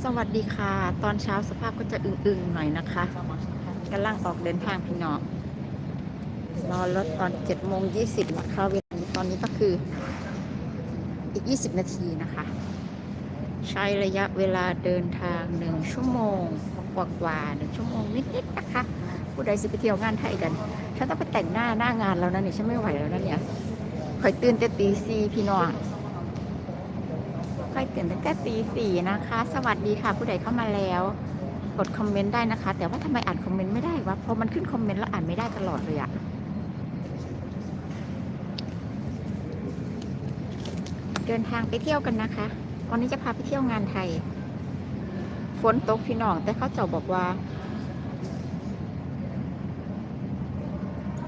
สวัสดีค่ะ ตอนเช้าสภาพก็จะอึงๆหน่อยนะคะกำลังออกเดินทางพี่น้องรอรถตอน7โมง20นะคะเวลานี้ตอนนี้ก็คืออีก 20 นาทีนะคะ ใช้ระยะเวลาเดินทาง1ชั่วโมงกว่าๆหนึ่งชั่วโมงนิดๆนะคะ ผู้ใดสิไปเที่ยวงานไทยกันฉันต้องไปแต่งหน้าหน้างานแล้วนะเนี่ยฉันไม่ไหวแล้วนะเนี่ยคอยตื่นแต่ตีสี่พี่น้อง ค่อยตื่นตั้งแต่ตีสี่นะคะ สวัสดีค่ะผู้ใดเข้ามาแล้ว กดคอมเมนต์ได้นะคะ แต่ว่าทำไมอ่านคอมเมนต์ไม่ได้วะเพราะมันขึ้นคอมเมนต์แล้วอ่านไม่ได้ตลอดเลยอะเดินทางไปเที่ยวกันนะคะ วันนี้จะพาไปเที่ยวงานไทย ฝนตกพี่น้อง แต่เขาเจ้าบอกว่า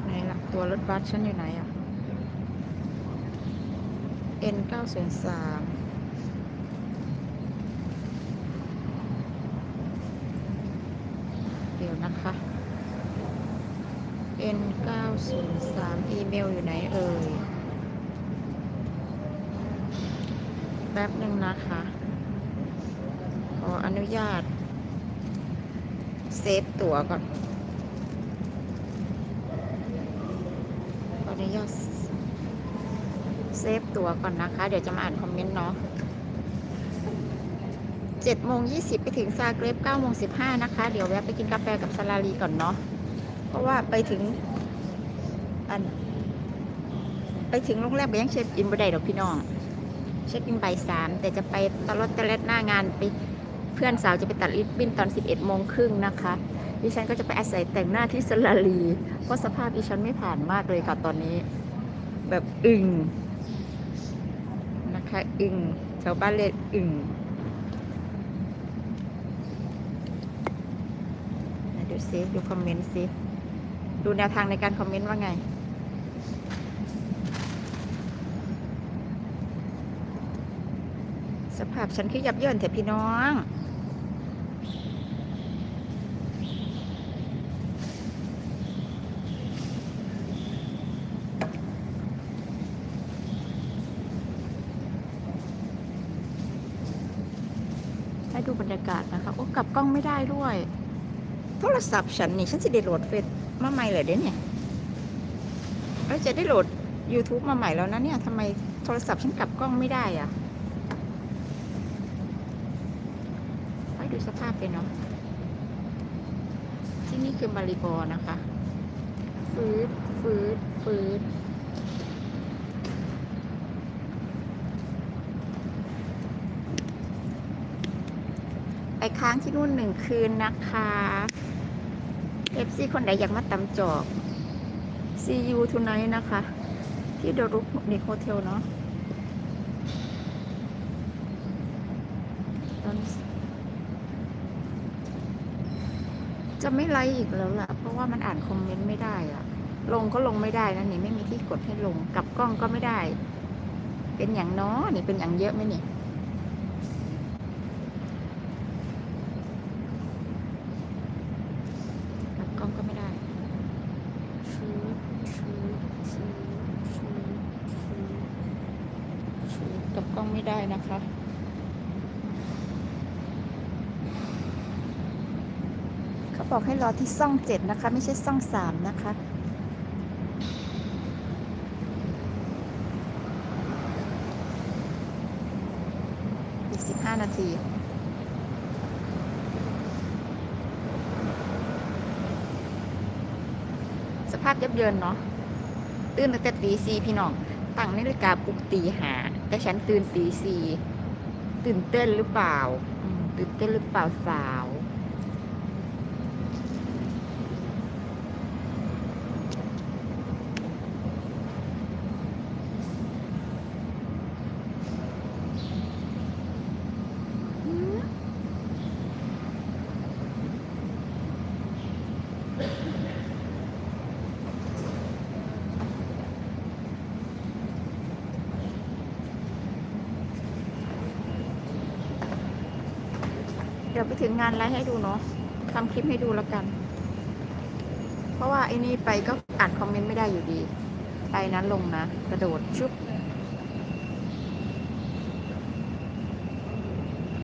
ไหนล่ะตัวรถบัสฉันอยู่ไหนอะ N 9 0 3 เดี๋ยวนะคะ N 9 0 3 อีเมลอยู่ไหนเอ่ย แป๊บหนึ่งนะคะ ขออนุญาต เซฟตั๋วก่อน ขออนุญาต เซฟตั๋วก่อนนะคะ เดี๋ยวจะมาอ่านคอมเมนต์เนาะ7โมง20 ไปถึงซาเกรบ9โมง15 นะคะ เดี๋ยวแวะไปกินกาแฟกับซาลาลีก่อนเนาะ เพราะว่าไปถึง อัน ไปถึงโรงแรมไปยังเช็คอินบ่ได้ดอกพี่น้อง เช็คอินบ่ายสามแต่จะไปตลอดตะเล็ดหน้างานไปเพื่อนสาวจะไปตัดริบบิ้นตอน 11โมงครึ่งนะคะดิฉันก็จะไปอาศัยแต่งหน้าที่สลาลีเพราะสภาพดิฉันไม่ผ่านมากเลยค่ะตอนนี้ แบบอึงนะคะอึงชาวบ้านเรียกอึงดูซิดูคอมเมนต์ซิดูแนวทางในการคอมเมนต์ว่าไง สภาพฉันคือยับเยินแต่พี่น้องให้ดูบรรยากาศนะคะ โอ้กลับกล้องไม่ได้ด้วย โทรศัพท์ฉันนี่ ฉันจะได้โหลดเฟซมาใหม่เลยเด้เนี่ยเอ้ยจะได้โหลด YouTube มาใหม่แล้วนะเนี่ยทำไมโทรศัพท์ฉันกลับกล้องไม่ได้อะใดูสภาพไปเนาะที่นี่คือมาริบอนะคะฟืดฟืดฟืดไปค้างที่นู่นหนึ่งคืนนะคะเอฟซีคนไหนอยากมาตำจอก See you tonight นะคะ ที่เดรุกนิโฮเทลเนาะตอน จะไม่ไลฟ์อีกแล้วล่ะ เพราะว่ามันอ่านคอมเมนต์ไม่ได้อะลงก็ลงไม่ได้นะนี่ไม่มีที่กดให้ลงกับกล้องก็ไม่ได้ เป็นอย่างน้อนี่เป็นอย่างเยอะไหมนี่กับกล้องก็ไม่ได้ชูชูชูชูชูกับกล้องไม่ได้นะคะ เขาบอกให้รอที่ซ่องเจ็ดนะคะ ไม่ใช่ซ่องสามนะคะอีกสิบห้านาทีสภาพยับเยินเนาะตื่นตั้งแต่ตีสี่พี่น้อง ตั้งนาฬิกาปลุกตีหา แต่ฉันตื่นตีสี่ตื่นเต้นหรือเปล่า ตื่นเต้นหรือเปล่าสาว อืม เดี๋ยวไปถึงงานไลฟ์ให้ดูเนาะทำคลิปให้ดูแล้วกัน เพราะว่าไอ้นี่ไปก็อ่านคอมเมนต์ไม่ได้อยู่ดี ไปนั้นลงนะ กระโดดชุบ